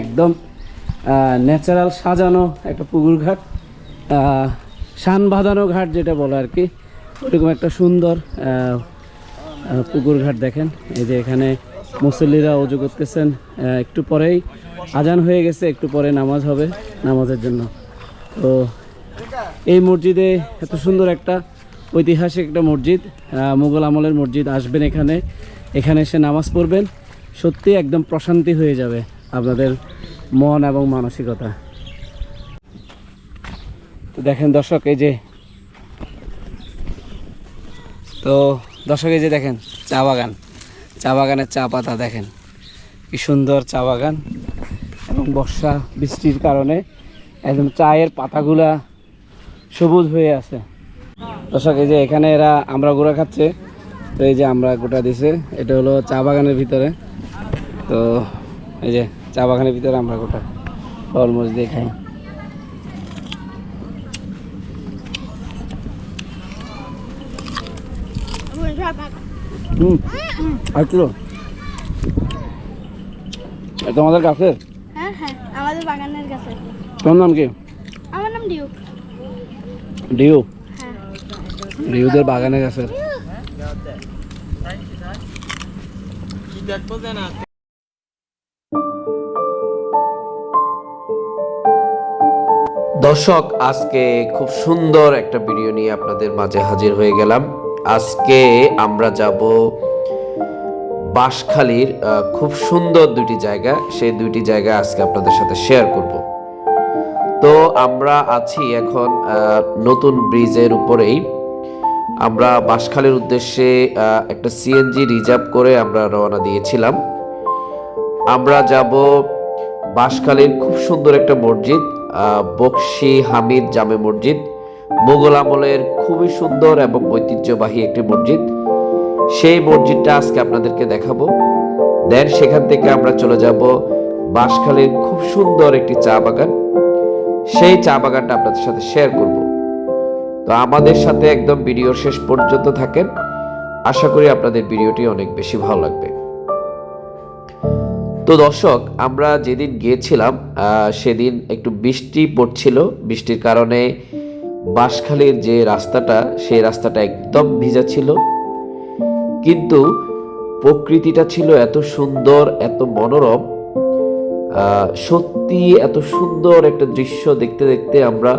একদম ন্যাচারাল সাজানো একটা পুকুর ঘাট শান বাঁধানো ঘাট যেটা বলে আর কি, ওরকম একটা সুন্দর পুকুর ঘাট দেখেন। এই যে এখানে মুসল্লিরা অজু করতেছেন। একটু পরেই আজান হয়ে গেছে, একটু পরে নামাজ হবে, নামাজের জন্য। তো এই মসজিদে এত সুন্দর একটা ঐতিহাসিক একটা মসজিদ মুঘল আমলের মসজিদ আসবেন এখানে। এখানে এসে নামাজ পড়বেন। সত্যি একদম প্রশান্তি হয়ে যাবে আপনাদের মন এবং মানসিকতা। তো দেখেন দর্শক, এই যে তো দর্শক যে দেখেন, চা বাগান। চা বাগানের চা পাতা দেখেন, কি সুন্দর চা বাগান এবং বর্ষা বৃষ্টির কারণে একদম চায়ের পাতাগুলা সবুজ হয়ে আছে। দর্শক, এই যে এখানে এরা আমরা গোড়া খাচ্ছে, তো এই যে আমরা গোটা দিছে, এটা হলো চা বাগানের ভিতরে। তো এই যে চা বাগানের ভিতরে আমরা গোটা তরমুজ দিয়ে খাই। হুম আর কিলো? হ্যাঁ হ্যাঁ আমাদের বাগানের কাছে তোমার নাম কি? আমার নাম ডিউ। ডিউ? হ্যাঁ। ডিউদের বাগানের কাছে দর্শক আজকে খুব সুন্দর একটা ভিডিও নিয়ে আপনাদের মাঝে হাজির হয়ে গেলাম। আজকে আমরা যাব বাঁশখালীর খুব সুন্দর দুইটি জায়গা। সেই দুইটি জায়গা আজকে আপনাদের সাথে শেয়ার করব। তো আমরা আছি এখন নতুন ব্রিজের উপরেই। আমরা বাঁশখালীর উদ্দেশ্যে একটা সিএনজি রিজার্ভ করে আমরা রওনা দিয়েছিলাম। আমরা যাব বাঁশখালীর খুব সুন্দর একটা মসজিদ বকশি হামিদ জামে মসজিদ। মুঘল আমলের খুবই সুন্দর এবং ঐতিহ্যবাহী একটি মসজিদ। সেই মসজিদটা আজকে আপনাদেরকে দেখাবো। দেন সেখান থেকে আমরা চলে যাব বাঁশখালীর খুব সুন্দর একটি চা বাগান। সেই চা বাগানটা আপনাদের সাথে শেয়ার করব। তো আমাদের সাথে একদম ভিডিওর শেষ পর্যন্ত থাকেন। আশা করি আপনাদের ভিডিওটি অনেক বেশি ভালো লাগবে। তো দর্শক, আমরা যেদিন গিয়েছিলাম সেদিন একটু বৃষ্টি পড়ছিল। বৃষ্টির কারণে বাঁশখালীর যে রাস্তাটা, সেই রাস্তাটা একদম ভিজা ছিল। কিন্তু প্রকৃতিটা ছিল এত সুন্দর, এত মনোরম। সত্যি এত সুন্দর একটা দৃশ্য দেখতে দেখতে আমরা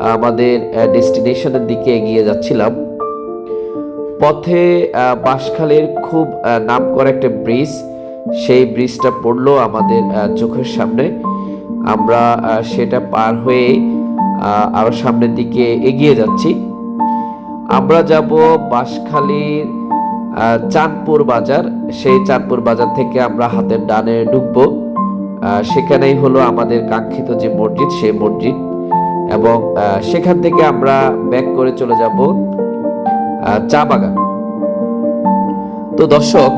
আমাদের ডেস্টিনেশনের দিকে এগিয়ে যাচ্ছিলাম। পথে বাঁশখালীর খুব নাম করা একটা ব্রিজ, সেই ব্রিজটা পড়ল আমাদের চোখের সামনে। আমরা সেটা পার হয়ে আরও সামনের দিকে এগিয়ে যাচ্ছি। আমরা যাব বাঁশখালীর চাঁদপুর বাজার। সেই চাঁদপুর বাজার থেকে আমরা হাতের ডানে ঢুকবো। সেখানেই হলো আমাদের কাঙ্ক্ষিত যে মসজিদ, সেই মসজিদ। এবং সেখান থেকে আমরা ব্যাক করে চলে যাব চা বাগান। তো দর্শক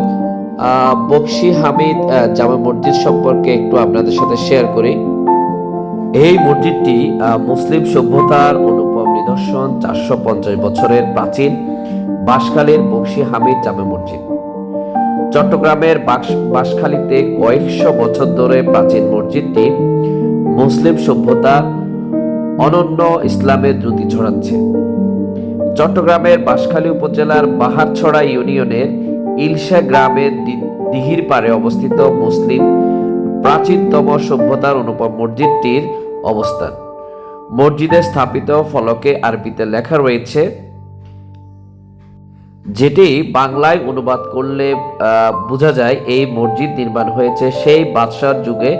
বকশি হামিদ জামা মসজিদ সম্পর্কে একটু আপনাদের সাথে শেয়ার করি। এই মসজিদটি মুসলিম সভ্যতার অনুপম নিদর্শন, চারশো পঞ্চাশ বছরের প্রাচীন বাঁশখালীর বংশী হামিদ জামে মসজিদ। চট্টগ্রামের বাঁশ- বাঁশখালীতে কয়েকশো বছর ধরে প্রাচীন মসজিদটি মুসলিম সভ্যতা অনন্য ইসলামের দ্রুতি ছড়াচ্ছে। চট্টগ্রামের বাঁশখালী উপজেলার বাহারছড়া ইউনিয়নের ইলশা গ্রামের দি- দিঘির পাড়ে অবস্থিত মুসলিম প্রাচীনতম সভ্যতার অনুপম মসজিদটির অবস্থান। মসজিদে স্থাপিত ফলকে আরবিতে লেখা রয়েছে, যেটি বাংলায় অনুবাদ করলে বোঝা যায় এই মসজিদ নির্মাণ হয়েছে সেই বাদশার যুগে,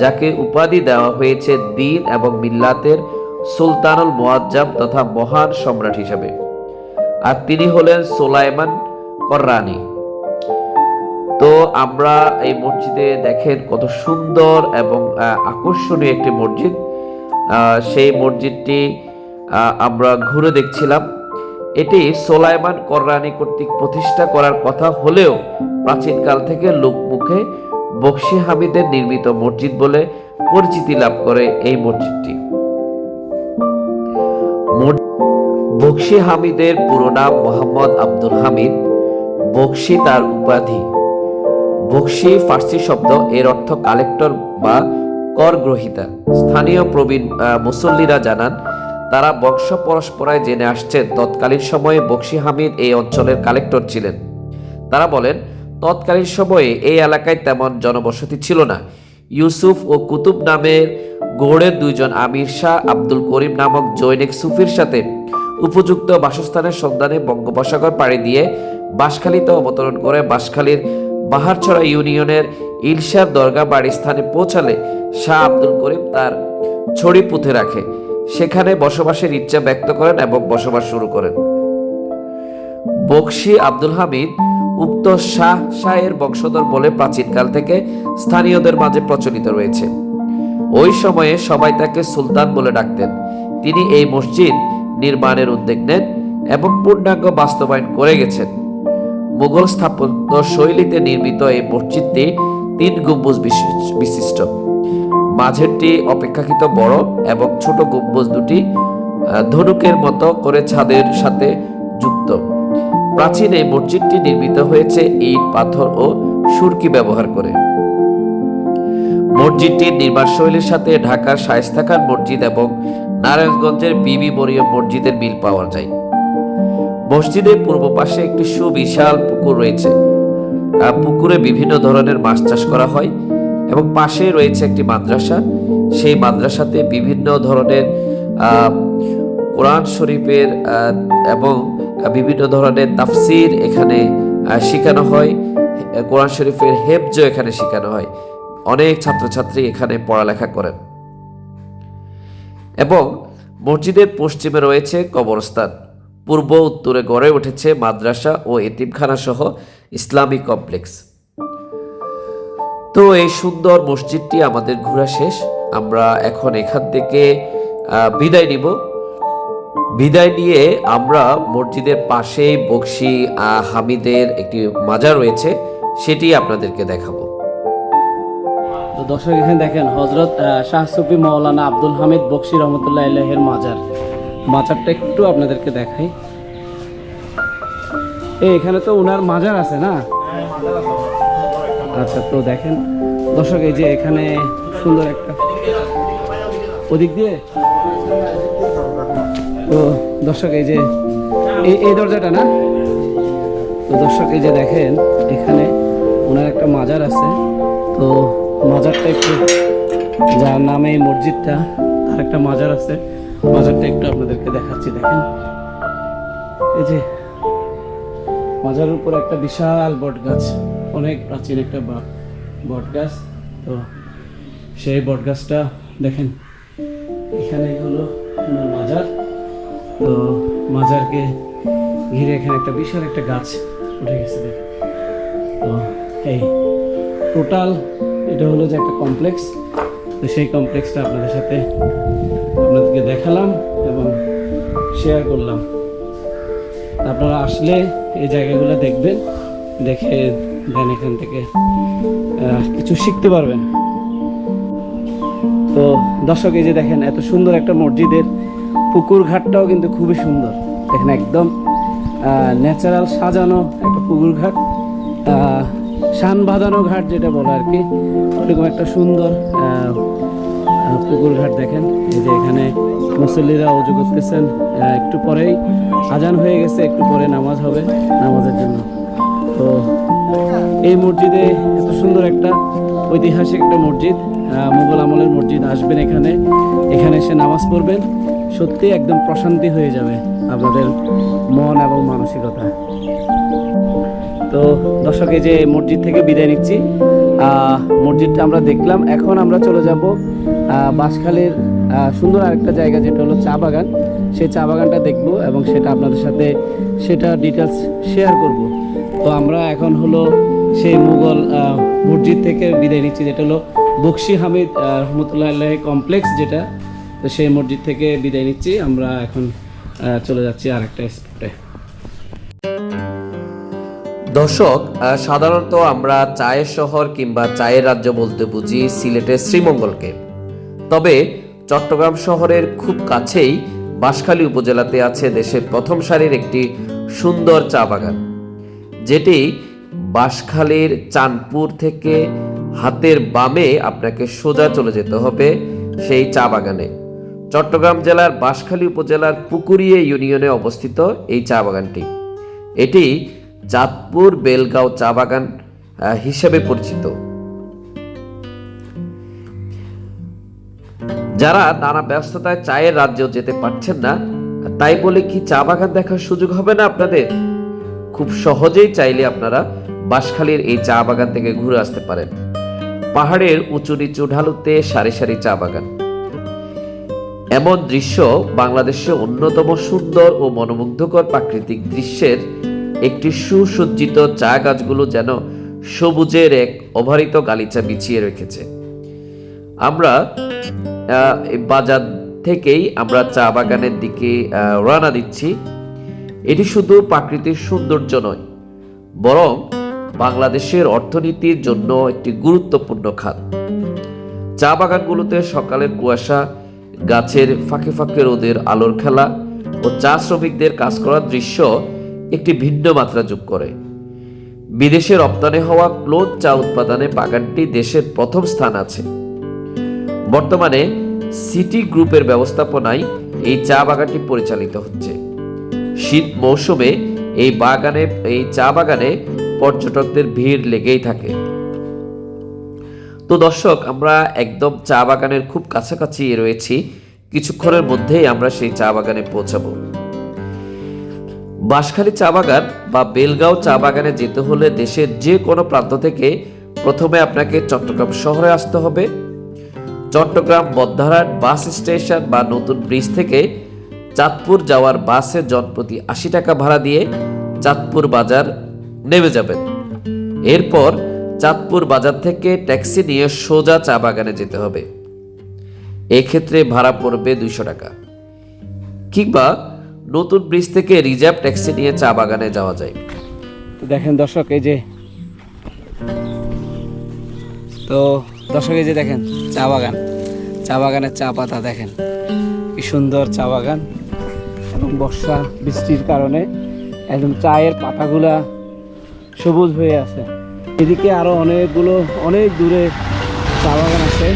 যাকে উপাধি দেওয়া হয়েছে দিন এবং মিল্লাতের সুলতানুল মুয়াজ্জাম তথা মহান সম্রাট হিসাবে। আর তিনি হলেন সোলাইমান কররানি। তো আমরা এই মসজিদে দেখেন কত সুন্দর এবং আকর্ষণীয় একটি মসজিদ। সেই মসজিদটি আমরা ঘুরে দেখছিলাম। এটি সোলাইমান কররানি কর্তৃক প্রতিষ্ঠা করার কথা হলেও প্রাচীনকাল থেকে লোকমুখে বক্সি হামিদের নির্মিত মসজিদ বলে পরিচিতি লাভ করে এই মসজিদটি। বক্সি হামিদের পুরো নাম মোহাম্মদ আব্দুল হামিদ। বক্সি তার উপাধি। বক্সি ফার্সি শব্দ এর অর্থ কালেক্টর বা কর গ্রহিতা। স্থানীয় প্রবীণ মুসল্লিরা জানান, তারা বংশ পরস্পরায় জেনে আসছেন তৎকালীন সময়ে বক্সি হামিদ এই অঞ্চলের কালেক্টর ছিলেন। তারা বলেন, তৎকালীন সময়ে এই এলাকায় তেমন জনবসতি ছিল না। ইউসুফ ও কুতুব নামের গৌড়ের দুইজন আমির শাহ আব্দুল করিম নামক জৈনিক সুফির সাথে উপযুক্ত বাসস্থানের সন্ধানে বঙ্গোপসাগর পাড়ি দিয়ে বাঁশখালীতে অবতরণ করে বাঁশখালীর বাহারছড়া ইউনিয়নের ইলশার দরগা বাড়ি স্থানে পৌঁছালে শাহ আব্দুল করিম তার ছড়ি পুঁতে রাখে। সেখানে বসবাসের ইচ্ছা ব্যক্ত করেন এবং বসবাস শুরু করেন। বক্সি আব্দুল হামিদ উক্ত শাহ শাহের বংশধর বলে প্রাচীনকাল থেকে স্থানীয়দের মাঝে প্রচলিত রয়েছে। ওই সময়ে সবাই তাকে সুলতান বলে ডাকতেন। তিনি এই মসজিদ নির্মাণের উদ্যোগ নেন এবং পূর্ণাঙ্গ বাস্তবায়ন করে গেছেন। মুঘল স্থাপত্য শৈলীতে নির্মিত এই মসজিদটি তিন গম্বুজ বিশিষ্ট- মাঝেরটি অপেক্ষাকৃত বড় এবং ছোট গম্বুজ দুটি ধনুকের মতো করে ছাদের সাথে যুক্ত। প্রাচীন এই মসজিদটি নির্মিত হয়েছে ইট, পাথর ও সুরকি ব্যবহার করে। মসজিদটির নির্মাণ শৈলীর সাথে ঢাকার শায়েস্তা খান মসজিদ এবং নারায়ণগঞ্জের বিবি মরিয়ম মসজিদের মিল পাওয়া যায়। মসজিদের পূর্ব পাশে একটি সুবিশাল পুকুর রয়েছে। পুকুরে বিভিন্ন ধরনের মাছ চাষ করা হয় এবং পাশে রয়েছে একটি মাদ্রাসা। সেই মাদ্রাসাতে বিভিন্ন ধরনের কোরআন শরীফের এবং বিভিন্ন ধরনের তাফসির এখানে শেখানো হয়। কোরআন শরীফের হেফজ এখানে শেখানো হয়। অনেক ছাত্রছাত্রী এখানে পড়ালেখা করেন। এবং মসজিদের পশ্চিমে রয়েছে কবরস্থান। পূর্ব উত্তরে গড়ে উঠেছে মাদ্রাসা ও এতিমখানা সহ ইসলামী কমপ্লেক্স। তো এই সুন্দর মসজিদটি আমাদের ঘোরা শেষ। আমরা এখন এখান থেকে বিদায় নিব। বিদায় নিয়ে আমরা মসজিদের পাশে বক্সি হামিদের একটি মাজার রয়েছে, সেটি আপনাদেরকে দেখাবো। তো দর্শক, এখানে দেখেন হজরত শাহ সুফি মৌলানা আব্দুল হামিদ বক্সি রহমতুল্লাহ আল্লাহের মাজার। মাজারটা একটু আপনাদেরকে দেখাই। এই এখানে তো ওনার মাজার আছে না? আচ্ছা তো দেখেন। দর্শক, এই যে এখানে সুন্দর একটা ওদিক দিয়ে? তো দর্শক, এই যে এই এই দরজাটা না? তো দর্শক, এই যে দেখেন, এখানে ওনার একটা মাজার আছে। তো মাজারটা একটু যার নামে এই মসজিদটা, তার একটা মাজার আছে। মাজারটা একটু আপনাদেরকে দেখাচ্ছি, দেখেন। এই যে মাজারের উপর একটা বিশাল বট গাছ অনেক প্রাচীন একটা বট গাছ তো সেই বট গাছটা দেখেন এখানে হলো মাজার। তো মাজারকে ঘিরে এখানে একটা বিশাল একটা গাছ উঠে গেছে, দেখেন। তো এই টোটাল এটা হলো যে একটা কমপ্লেক্স। তো সেই কমপ্লেক্সটা আপনাদের সাথে আপনাদেরকে দেখালাম এবং শেয়ার করলাম। আপনারা আসলে এই জায়গাগুলো দেখবেন, দেখে দেন এখান থেকে কিছু শিখতে পারবেন। তো দর্শক, এই যে দেখেন, এত সুন্দর একটা মসজিদের পুকুর ঘাটটাও কিন্তু খুবই সুন্দর। দেখেন একদম ন্যাচারাল সাজানো একটা পুকুর ঘাট শান বাঁধানো ঘাট যেটা বলে আর কি। ওরকম একটা সুন্দর পুকুর ঘাট দেখেন। এই যে এখানে মুসল্লিরা অজু করতেছেন। একটু পরেই আজান হয়ে গেছে, একটু পরে নামাজ হবে নামাজের জন্য। তো এই মসজিদে এত সুন্দর একটা ঐতিহাসিক একটা মসজিদ মুঘল আমলের মসজিদ আসবেন এখানে। এখানে এসে নামাজ পড়বেন। সত্যি একদম প্রশান্তি হয়ে যাবে আপনাদের মন এবং মানসিকতা। তো দর্শক, এই যে মসজিদ থেকে বিদায় নিচ্ছি। মসজিদটা আমরা দেখলাম। এখন আমরা চলে যাব বাঁশখালীর সুন্দর আরেকটা জায়গা যেটা হলো চা বাগান। সেই চা বাগানটা দেখব এবং সেটা আপনাদের সাথে সেটা ডিটেলস শেয়ার করব। তো আমরা এখন হলো সেই মুঘল মসজিদ থেকে বিদায় নিচ্ছি, যেটা হলো বক্সি হামিদ রহমতুল্লাহ কমপ্লেক্স যেটা। তো সেই মসজিদ থেকে বিদায় নিচ্ছি। আমরা এখন চলে যাচ্ছি আরেকটা দর্শক সাধারণত আমরা চায়ের শহর কিংবা চায়ের রাজ্য বলতে বুঝি সিলেটের শ্রীমঙ্গলকে। তবে চট্টগ্রাম শহরের খুব কাছেই বাঁশখালী উপজেলাতে আছে দেশের প্রথম সারির একটি সুন্দর চা বাগান। যেটি বাঁশখালীর চাঁদপুর থেকে হাতের বামে আপনাকে সোজা চলে যেতে হবে সেই চা বাগানে। চট্টগ্রাম জেলার বাঁশখালী উপজেলার পুকুরিয়া ইউনিয়নে অবস্থিত এই চা বাগানটি। এটি চাঁদপুর বেলগাঁও চা বাগান হিসেবে পরিচিত। যারা নানা ব্যস্ততায় চায়ের রাজ্যেও যেতে পারছেন না, তাই বলে কি চা বাগান দেখার সুযোগ হবে না আপনাদের? খুব সহজেই চাইলে আপনারা বাঁশখালীর এই চা বাগান থেকে ঘুরে আসতে পারেন। পাহাড়ের উঁচু নিচু ঢালুতে সারি সারি চা বাগান। এমন দৃশ্য বাংলাদেশে অন্যতম সুন্দর ও মনোমুগ্ধকর প্রাকৃতিক দৃশ্যের একটি সুসজ্জিত চা গাছগুলো যেন সবুজের এক অভারিত গালিচা বিছিয়ে রেখেছে। আমরা বাজার থেকেই আমরা চা বাগানের দিকে রওনা দিচ্ছি। এটি শুধু প্রাকৃতিক সৌন্দর্য নয়, বরং বাংলাদেশের অর্থনীতির জন্য একটি গুরুত্বপূর্ণ খাত। চা বাগানগুলোতে সকালের কুয়াশা, গাছের ফাঁকে ফাঁকে রোদের আলোর খেলা ও চা শ্রমিকদের কাজ করার দৃশ্য একটি ভিন্ন মাত্রা যোগ করে। বিদেশে রপ্তানি হওয়া ক্লোন চা উৎপাদনে বাগানটি দেশের প্রথম স্থান আছে। বর্তমানে সিটি গ্রুপের ব্যবস্থাপনায় এই চা বাগানটি পরিচালিত হচ্ছে। শীত মৌসুমে এই বাগানে, এই চা বাগানে পর্যটকদের ভিড় লেগেই থাকে। তো দর্শক, আমরা একদম চা বাগানের খুব কাছাকাছি রয়েছি। কিছুক্ষণের মধ্যেই আমরা সেই চা বাগানে পৌঁছাবো। বাঁশখালী চা বাগান বা বেলগাঁও চা বাগানে যেতে হলে দেশের যে কোনো প্রান্ত থেকে প্রথমে আপনাকে চট্টগ্রাম শহরে আসতে হবে। চট্টগ্রাম বদ্ধারহাট বাস স্টেশন বা নতুন ব্রিজ থেকে চাঁদপুর যাওয়ার বাসে জনপ্রতি আশি টাকা ভাড়া দিয়ে চাঁদপুর বাজার নেমে যাবেন। এরপর চাঁদপুর বাজার থেকে ট্যাক্সি নিয়ে সোজা চা বাগানে যেতে হবে। এক্ষেত্রে ভাড়া পড়বে দুইশো টাকা। কিংবা নতুন ব্রিজ থেকে রিজার্ভ ট্যাক্সি নিয়ে চা বাগানে যাওয়া যায়। তো দেখেন দর্শক, এই যে তো দর্শক, এই যে দেখেন চা বাগান। চা বাগানের চা পাতা দেখেন, কি সুন্দর চা বাগান এবং বর্ষা বৃষ্টির কারণে একদম চায়ের পাতাগুলা সবুজ হয়ে আছে। এদিকে আরও অনেকগুলো, অনেক দূরে চা বাগান আছে।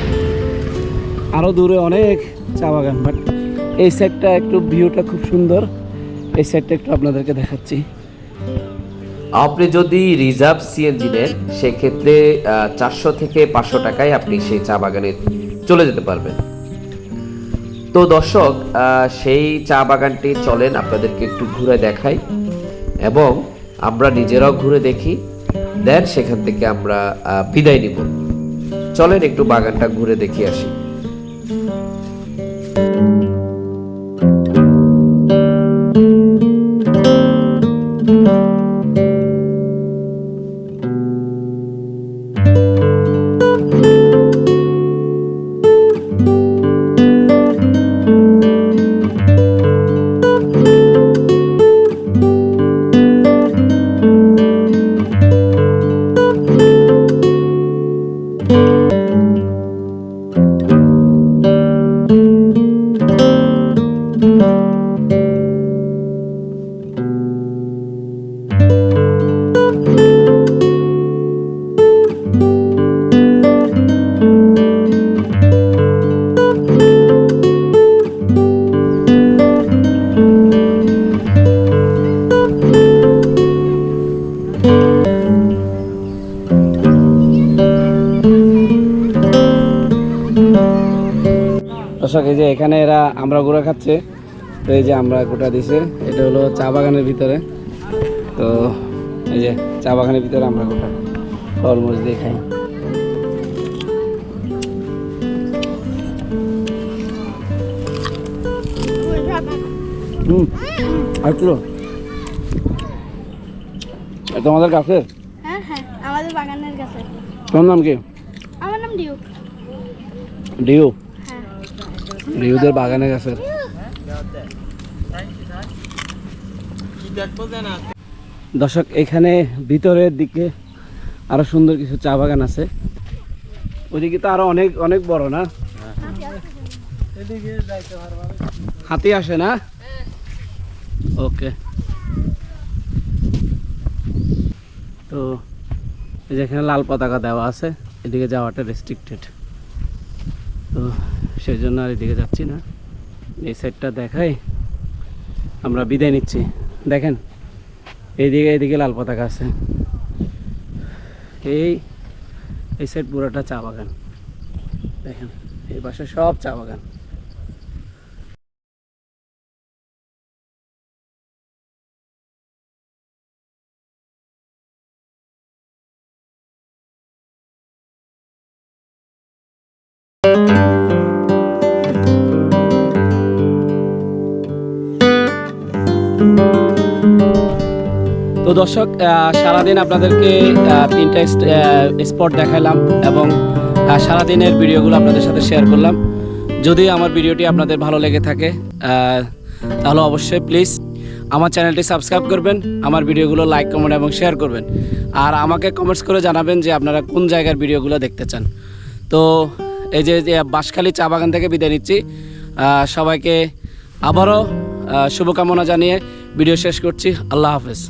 আরও দূরে অনেক চা বাগান বাট এই সাইডটা একটু ভিউটা খুব সুন্দর। এই সাইডটা একটু আপনাদেরকে দেখাচ্ছি। আপনি যদি রিজার্ভ সিএনজি নেন, সেক্ষেত্রে চারশো থেকে পাঁচশো টাকায় আপনি সেই চা বাগানে চলে যেতে পারবেন। তো দর্শক সেই চা বাগানটি চলেন, আপনাদেরকে একটু ঘুরে দেখাই। এবং আমরা নিজেরাও ঘুরে দেখি। দেন সেখান থেকে আমরা বিদায় নিব। চলেন একটু বাগানটা ঘুরে দেখি আসি। দর্শক এই যে এখানে এরা আমরা গোড়া খাচ্ছে। তো এই যে আমরা গোটা দিছে এটা হলো চা বাগানের ভিতরে। তো এই যে চা বাগানের ভিতরে আমরা গোটা তরমুজ দিয়ে খাই। হুম আসলো। তোমাদের কাছে? হ্যাঁ হ্যাঁ আমাদের বাগানের কাছে। তোমার নাম কি? আমার নাম ডিউক ডিউ। হ্যাঁ বাগানে কাছে দর্শক, এখানে ভিতরের দিকে আরও সুন্দর কিছু চা বাগান আছে। ওইদিকে তো আরও অনেক অনেক বড় না? হাতি আসে না? ওকে। তো এই যে এখানে লাল পতাকা দেওয়া আছে, এদিকে যাওয়াটা রেস্ট্রিক্টেড তো সেই জন্য আর এদিকে যাচ্ছি না। এই সাইডটা দেখাই। আমরা বিদায় নিচ্ছি। দেখেন, এইদিকে এইদিকে লাল পতাকা আছে। এই এই সাইড পুরোটা চা বাগান। দেখেন, এই পাশে সব চা বাগান। তো দর্শক সারাদিন আপনাদেরকে তিনটা স্পট দেখাইলাম এবং সারাদিনের ভিডিওগুলো আপনাদের সাথে শেয়ার করলাম। যদি আমার ভিডিওটি আপনাদের ভালো লেগে থাকে তাহলে অবশ্যই প্লিজ আমার চ্যানেলটি সাবস্ক্রাইব করবেন, আমার ভিডিওগুলো লাইক কমেন্ট এবং শেয়ার করবেন। আর আমাকে কমেন্টস করে জানাবেন যে আপনারা কোন জায়গার ভিডিওগুলো দেখতে চান। তো এই যে বাঁশখালী চা বাগান থেকে বিদায় নিচ্ছি। সবাইকে আবারও শুভকামনা জানিয়ে ভিডিও শেষ করছি। আল্লাহ হাফেজ।